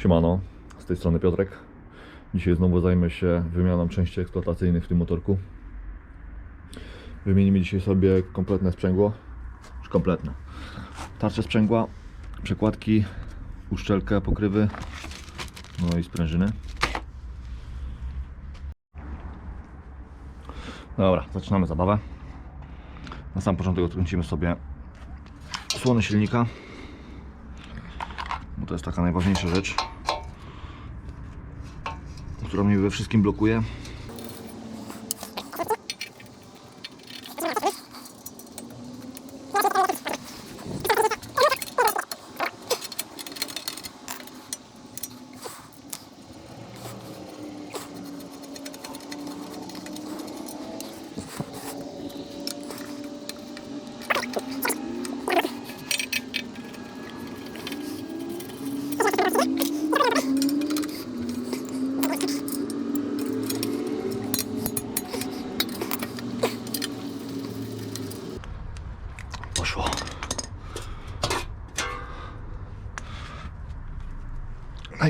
Siemano, z tej strony Piotrek. Dzisiaj znowu zajmę się wymianą części eksploatacyjnych w tym motorku. Wymienimy dzisiaj sobie kompletne sprzęgło, już kompletne. Tarcze sprzęgła, przekładki, uszczelkę, pokrywy, no i sprężyny. Dobra, zaczynamy zabawę. Na sam początek odkręcimy sobie osłonę silnika, bo to jest taka najważniejsza rzecz, która mnie we wszystkim blokuje. Poszło.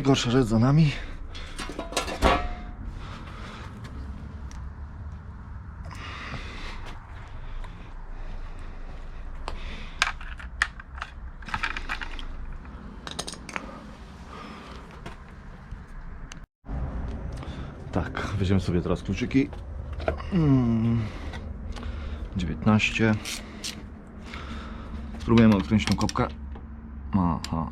Najgorsza rzecz za nami. Tak, weźmiemy sobie teraz kluczyki. Mm. 19. Spróbujemy odkręcić tą kopkę. Aha.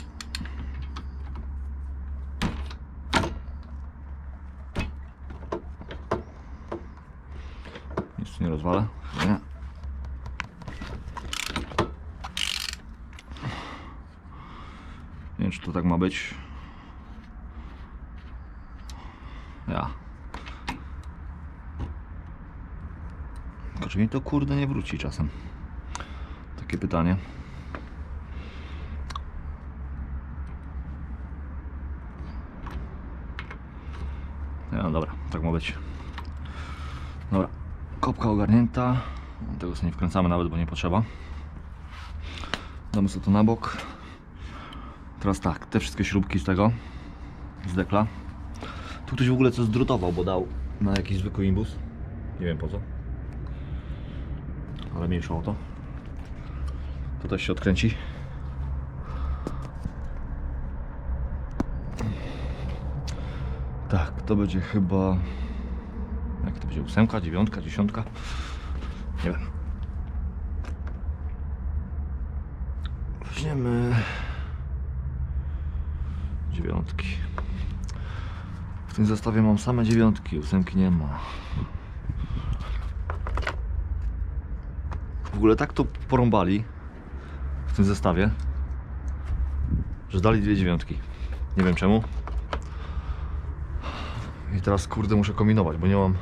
Nic tu nie rozwalę? Nie. Nie wiem, czy to tak ma być. Ja. Tylko czy mi to kurde nie wróci czasem? Takie pytanie. No dobra, tak ma być. Dobra, kopka ogarnięta. Tego sobie nie wkręcamy nawet, bo nie potrzeba. Damy sobie to na bok. Teraz tak, te wszystkie śrubki z tego, z dekla. Tu ktoś w ogóle coś zdrutował, bo dał na jakiś zwykły imbus. Nie wiem po co. Ale mniejsza o to. To też się odkręci. Tak, to będzie chyba. To będzie? Ósemka, dziewiątka, dziesiątka? Nie wiem. Weźmiemy. Dziewiątki. W tym zestawie mam same dziewiątki, ósemki nie ma. W ogóle tak to porąbali w tym zestawie, że dali dwie dziewiątki. Nie wiem czemu. I teraz kurde muszę kombinować, bo nie mam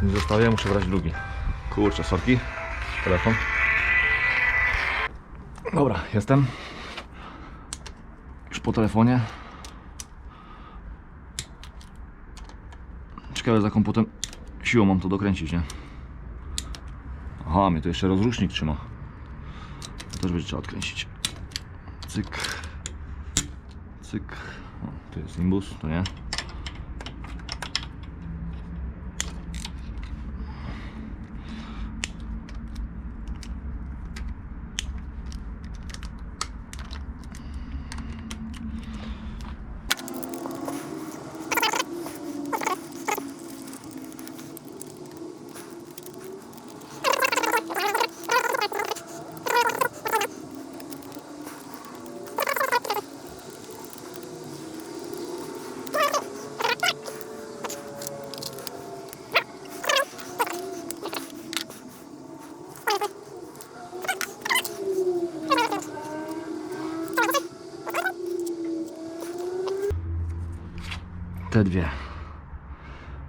tym zestawie, muszę brać drugi. Kurczę, sorki. Telefon. Dobra, jestem. Już po telefonie. Ciekawe z jaką potem siłą mam to dokręcić, nie? Aha, mnie to jeszcze rozrusznik trzyma. To też będzie trzeba odkręcić. Cyk. Cyk. O, tu jest imbus, to nie. Te dwie.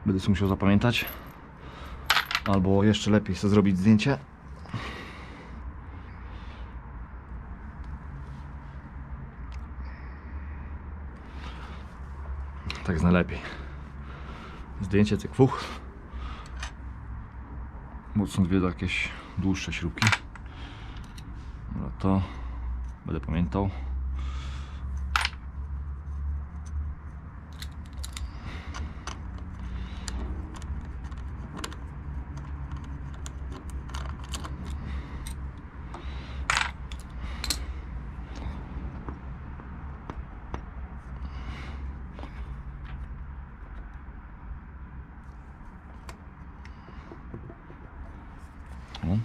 Będę musiał zapamiętać. Albo jeszcze lepiej sobie zrobić zdjęcie. Tak jest najlepiej. Zdjęcie cyk fuch. Mocno dwie jakieś dłuższe śrubki. Dobra, to będę pamiętał.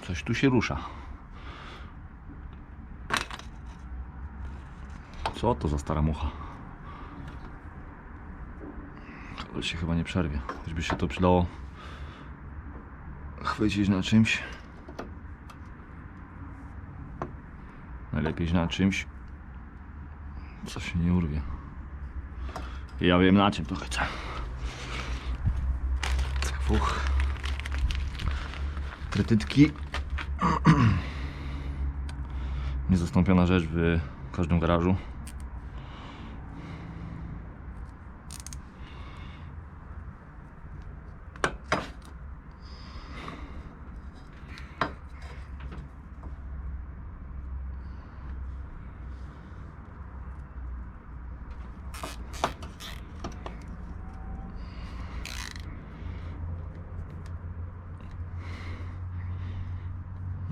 Coś tu się rusza. Co to za stara mucha? Ale się chyba nie przerwie. Choćby się to przydało chwycić na czymś. Najlepiej na czymś, co się nie urwie. Ja wiem na czym to chcę. Fuch. Trytytki. Niezastąpiona rzecz w każdym garażu.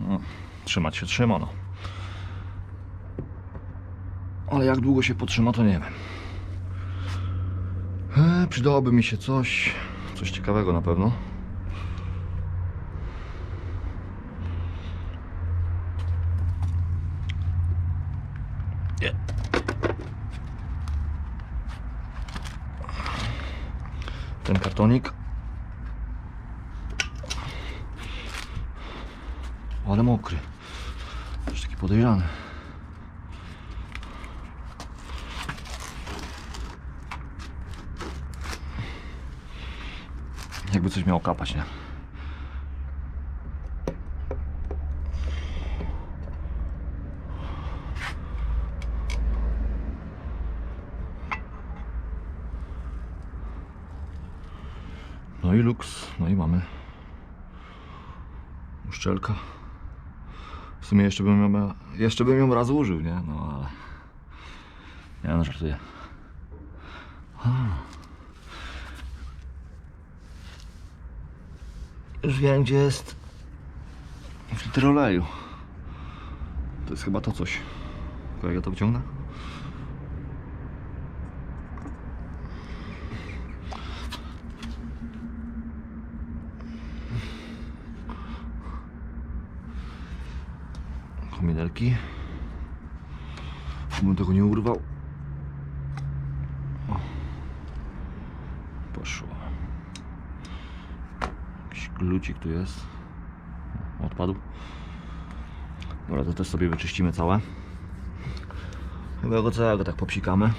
No, trzymać się trzyma, no. Ale jak długo się potrzyma, to nie wiem. E, przydałoby mi się coś, coś ciekawego na pewno. Ten kartonik. Ale mokry. Podejrzany. Jakby coś miało kapać, nie? No i luks, no i mamy uszczelka. W sumie jeszcze bym ją, jeszcze bym ją raz użył, nie? No ale... Nie no, żartuję. Już wiem, gdzie jest filtr oleju. To jest chyba to coś. Tylko ja to wyciągnę? Kominerki. Żebym tego nie urwał. O. Poszło. Jakiś glucik tu jest. Odpadł. Dobra, to też sobie wyczyścimy całe. Chyba go całego tak popsikamy.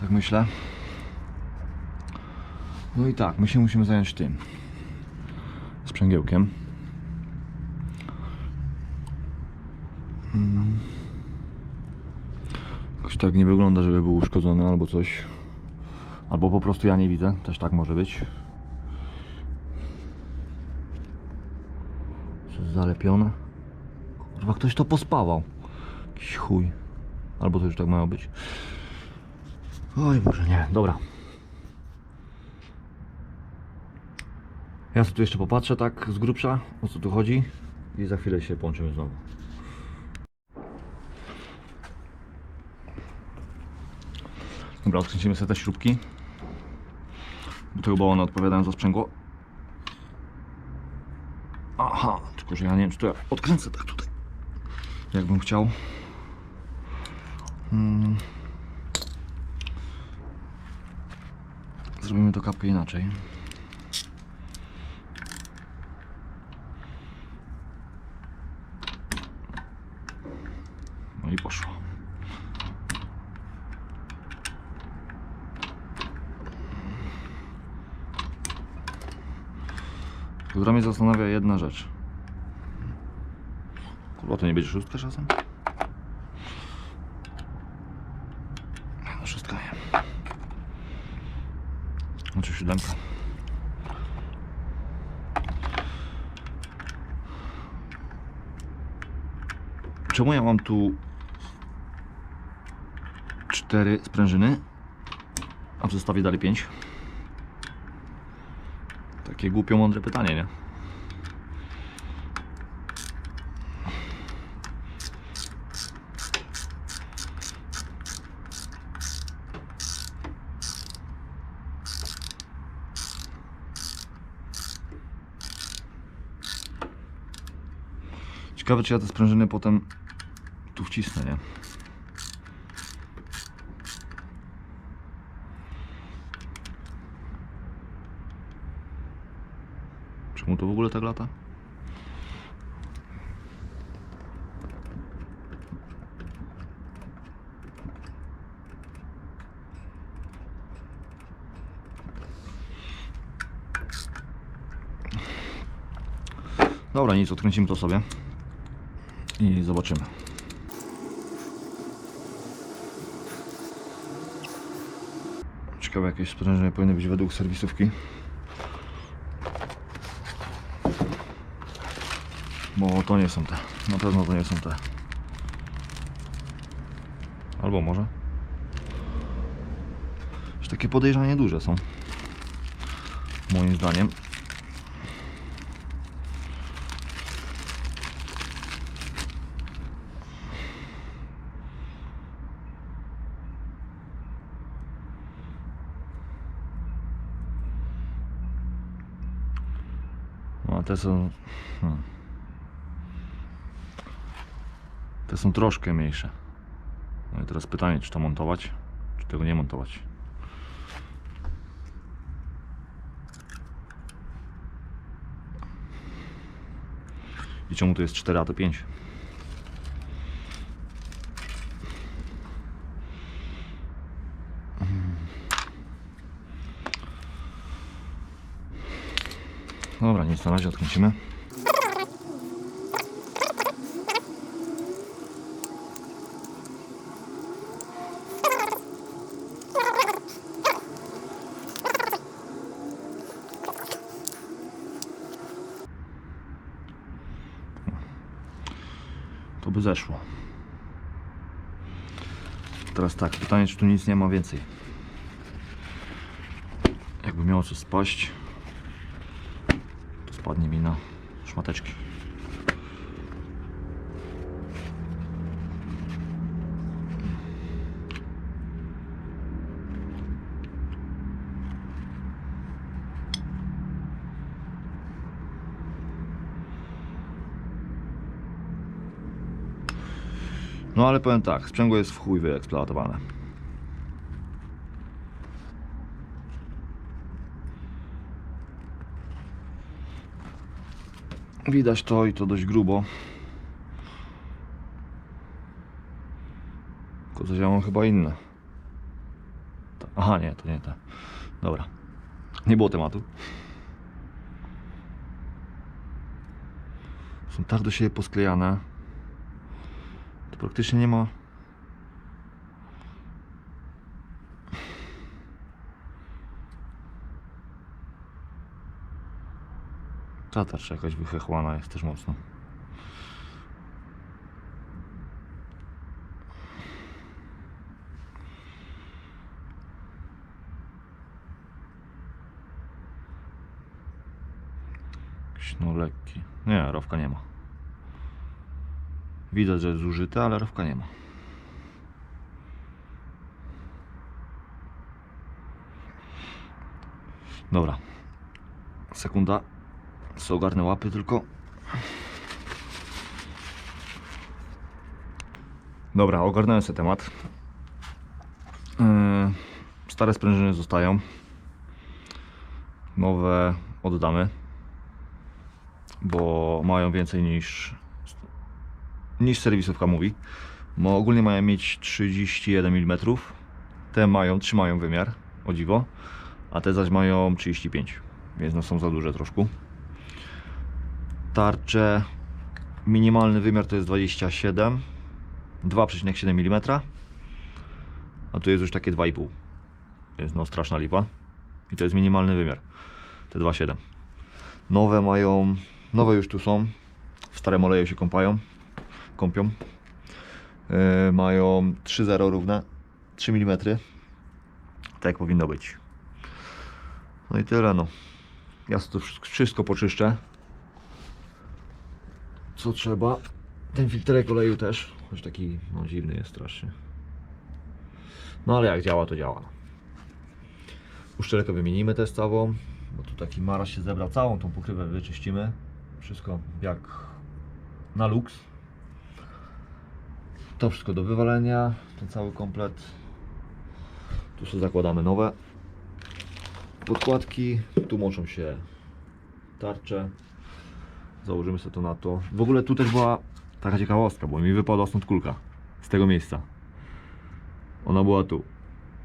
Tak myślę. No i tak, my się musimy zająć tym. Sprzęgiełkiem. Jakoś tak nie wygląda, żeby był uszkodzony albo coś. Albo po prostu ja nie widzę, też tak może być. Zalepione. Kurwa, ktoś to pospawał. Jakiś chuj. Albo to już tak mało być. Oj, może nie, dobra. Ja sobie tu jeszcze popatrzę tak z grubsza, o co tu chodzi i za chwilę się połączymy znowu. Dobra, odkręcimy sobie te śrubki. Tego, bo one odpowiadają za sprzęgło. Aha, tylko że ja nie wiem, czy to ja odkręcę tak tutaj. Jakbym chciał. Hmm. Zrobimy to kapkę inaczej. No i poszło. Która mnie zastanawia jedna rzecz. Kurwa, to nie będzie szóstka czasem? No, szóstka nie. Znaczy siódemka. Czemu ja mam tu cztery sprężyny, a w zestawie dalej pięć? Takie głupio mądre pytanie, nie? Ciekawe czy ja te sprężyny potem tu wcisnę, nie? Czemu to w ogóle tak lata? Dobra, nic, odkręcimy to sobie i zobaczymy. Ciekawe, jakieś sprężyny powinny być według serwisówki. Bo to nie są te. Na pewno to nie są te. Albo może. Już takie podejrzanie duże są. Moim zdaniem. No, te są. Hmm. Te są troszkę mniejsze. No i teraz pytanie, czy to montować, czy tego nie montować. I czemu to jest 4, a to 5? Dobra, nic na razie odkręcimy. Zeszło. Teraz tak, pytanie, czy tu nic nie ma więcej. Jakby miało coś spaść, to spadnie mi na szmateczki. No ale powiem tak, sprzęgło jest w chuj wyeksploatowane. Widać to i to dość grubo. Tylko coś chyba inne. Aha, nie, to nie te. Dobra. Nie było tematu. Są tak do siebie posklejane. To praktycznie nie ma. Ta tarcza jakaś wychechłana jest też mocno. Jakiś no lekki. Nie, rowka nie ma. Widać, że jest zużyte, ale rowka nie ma. Dobra. Sekunda. Co ogarnę łapy tylko. Dobra, ogarnąłem sobie temat. Yy, Stare sprężyny zostają. Nowe oddamy. Bo mają więcej niż niż serwisówka mówi. Bo ogólnie mają mieć 31 mm. Te mają, trzymają wymiar, o dziwo. A te zaś mają 35. Więc no są za duże troszkę. Tarcze minimalny wymiar to jest 27 2,7 mm a tu jest już takie 2,5 więc no straszna lipa i to jest minimalny wymiar te 2,7 nowe mają nowe już tu są w starym oleju się kąpają kąpią yy, mają 3,0 równe 3 mm tak powinno być no i tyle no ja to wsz- wszystko poczyszczę co trzeba. Ten filtrek oleju też, choć taki no, dziwny jest strasznie. No ale jak działa, to działa. Uszczelkę wymienimy testową, bo tu taki maraż się zebrał. Całą tą pokrywę wyczyścimy. Wszystko jak na luks. To wszystko do wywalenia, ten cały komplet. Tu sobie zakładamy nowe podkładki. Tu moczą się tarcze. Założymy sobie to na to. W ogóle tu też była taka ciekawostka, bo mi wypadła stąd kulka z tego miejsca. Ona była tu.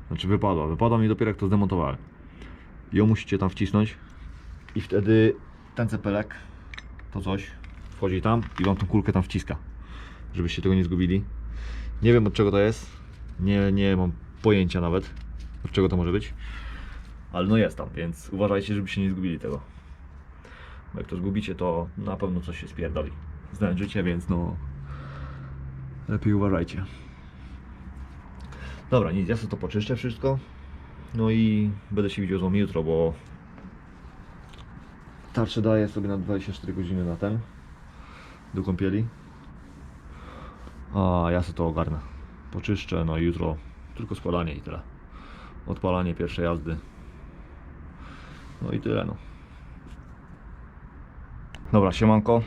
Znaczy wypadła. Wypadła mi dopiero jak to zdemontowałem. Ją musicie tam wcisnąć i wtedy ten cepelek, to coś, wchodzi tam i wam tą kulkę tam wciska. Żebyście tego nie zgubili. Nie wiem od czego to jest. Nie, nie mam pojęcia nawet od czego to może być. Ale no jest tam, więc uważajcie, żebyście nie zgubili tego. Bo jak to zgubicie, to na pewno coś się spierdoli. Znając życie, więc no... Lepiej uważajcie. Dobra, nic, ja sobie to poczyszczę wszystko. No i będę się widział z wami jutro, bo... Tarczę daję sobie na 24 godziny na ten. Do kąpieli. A ja sobie to ogarnę. Poczyszczę, no jutro tylko składanie i tyle. Odpalanie pierwszej jazdy. No i tyle no. Dobra, siemanko.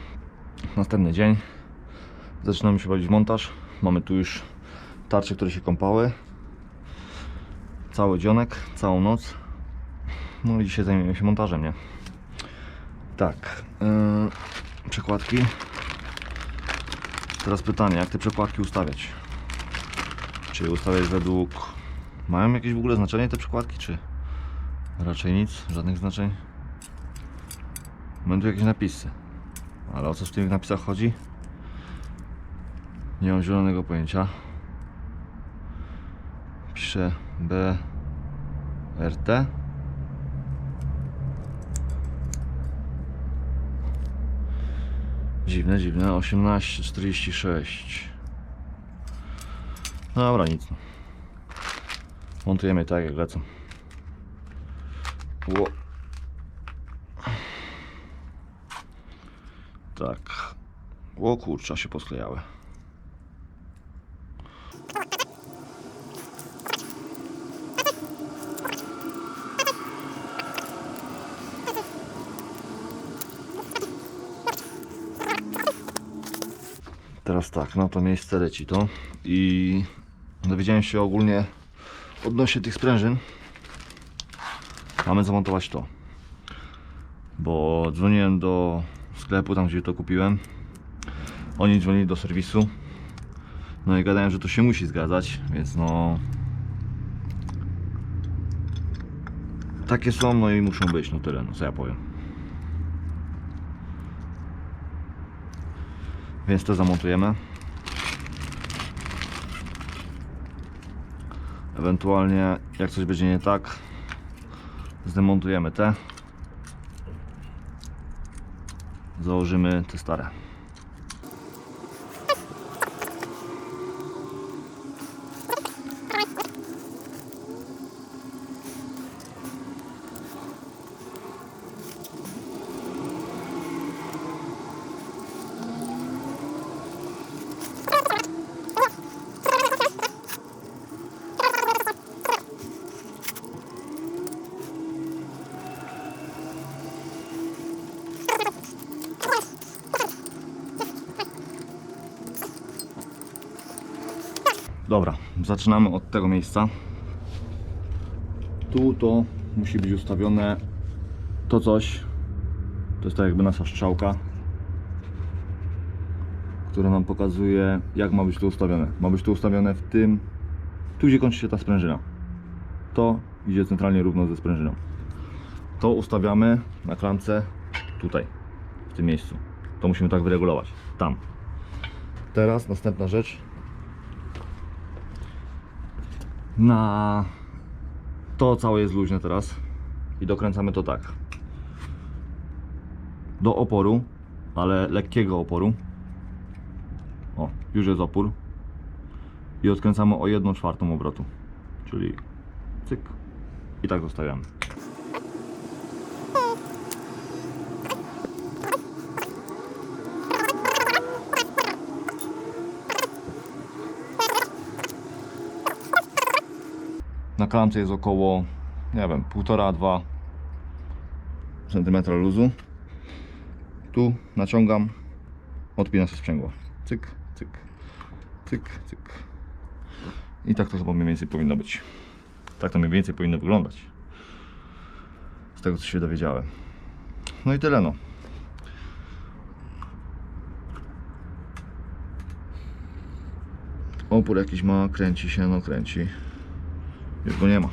Następny dzień. Zaczynamy się bawić montaż. Mamy tu już tarcze, które się kąpały. Cały dzionek, całą noc. No i dzisiaj zajmiemy się montażem, nie? Tak. Yy, przekładki. Teraz pytanie, jak te przekładki ustawiać? Czy je ustawiać według... Mają jakieś w ogóle znaczenie te przekładki, czy... Raczej nic, żadnych znaczeń. Będą jakieś napisy. Ale o co w tych napisach chodzi? Nie mam zielonego pojęcia. Piszę B Dziwne, dziwne. 1846. Dobra, nic. Montujemy tak jak lecą. Ło. Tak. O kurczę, się posklejały. Teraz tak, na to miejsce leci to i dowiedziałem się ogólnie odnośnie tych sprężyn. Mamy zamontować to. Bo dzwoniłem do sklepu, tam gdzie to kupiłem. Oni dzwonili do serwisu. No i gadałem, że to się musi zgadzać, więc no. Takie są, no i muszą być, no tyle, no co ja powiem. Więc to zamontujemy. Ewentualnie, jak coś będzie nie tak, zdemontujemy te. Założymy te stare. Dobra, zaczynamy od tego miejsca. Tu to musi być ustawione to coś. To jest tak jakby nasza strzałka, która nam pokazuje jak ma być to ustawione. Ma być to ustawione w tym, tu gdzie kończy się ta sprężyna. To idzie centralnie równo ze sprężyną. To ustawiamy na klamce tutaj, w tym miejscu. To musimy tak wyregulować. Tam. Teraz następna rzecz. Na to całe jest luźne teraz i dokręcamy to tak. Do oporu ale lekkiego oporu. O, już jest opór. I odkręcamy o 1 czwartą obrotu. Czyli cyk. I tak zostawiamy Na klamce jest około, nie wiem, 1,5-2 cm luzu. Tu naciągam odpina się sprzęgło. Cyk, cyk, cyk, cyk. I tak to chyba mniej więcej powinno być. Tak to mniej więcej powinno wyglądać. Z tego co się dowiedziałem. No i tyle no. Opór jakiś ma, kręci się, no kręci. Już go nie ma.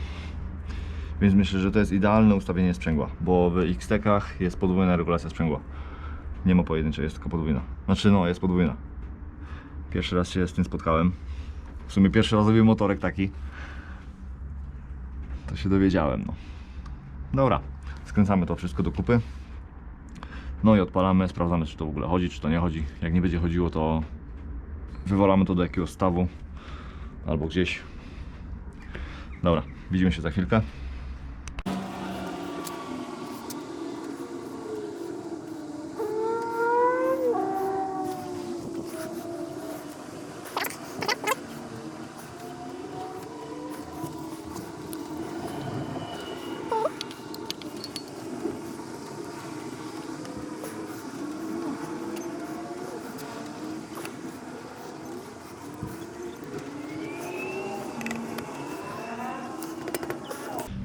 Więc myślę, że to jest idealne ustawienie sprzęgła, bo w X-Tekach jest podwójna regulacja sprzęgła. Nie ma pojedynczej, jest tylko podwójna. Znaczy no, jest podwójna. Pierwszy raz się z tym spotkałem. W sumie pierwszy razowy motorek taki. To się dowiedziałem, no. Dobra, skręcamy to wszystko do kupy. No i odpalamy, sprawdzamy czy to w ogóle chodzi, czy to nie chodzi. Jak nie będzie chodziło, to wywalamy to do jakiegoś stawu albo gdzieś. Dobra, widzimy się za chwilkę.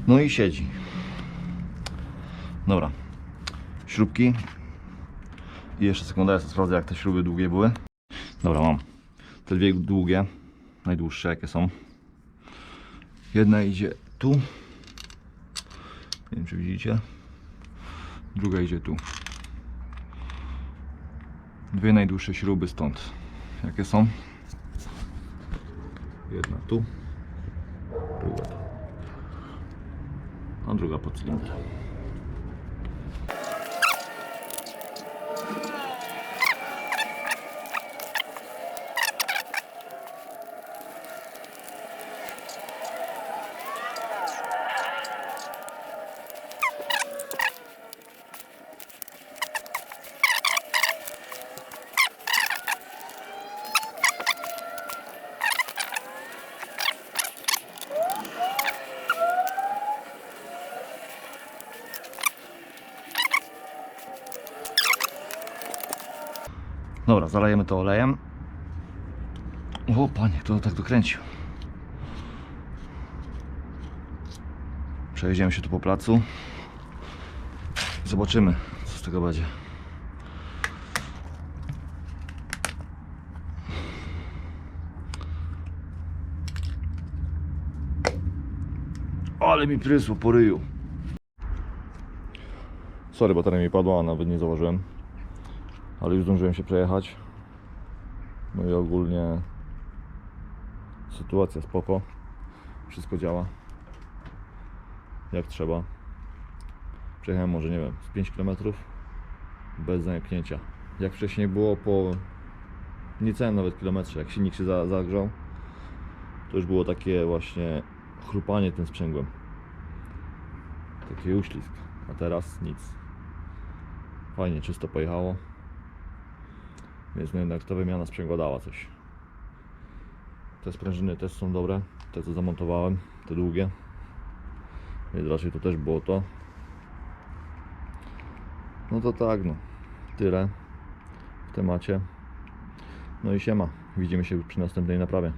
No i siedzi. Dobra. Śrubki. I jeszcze sekunda, ja sprawdzę jak te śruby długie były. Dobra, mam. Te dwie długie, najdłuższe jakie są. Jedna idzie tu. Nie wiem czy widzicie. Druga idzie tu. Dwie najdłuższe śruby stąd. Jakie są? Jedna tu. Druga tu a druga pod cylinder. Dobra, zalejemy to olejem. O panie, kto to tak dokręcił? Przejedziemy się tu po placu. Zobaczymy, co z tego będzie. Ale mi prysło po ryju. Sorry, bateria mi padła, nawet nie zauważyłem ale już zdążyłem się przejechać. No i ogólnie sytuacja spoko. Wszystko działa jak trzeba. Przejechałem może nie wiem, z 5 km bez zamiepnięcia. Jak wcześniej było po niecałym nawet kilometrze, jak silnik się za, zagrzał, to już było takie właśnie chrupanie tym sprzęgłem. Taki uślizg. A teraz nic. Fajnie, czysto pojechało. Więc no jednak ta wymiana sprzęgła dała coś. Te sprężyny też są dobre. Te co zamontowałem, te długie. Więc raczej to też było to. No to tak no. Tyle w temacie. No i siema. Widzimy się przy następnej naprawie.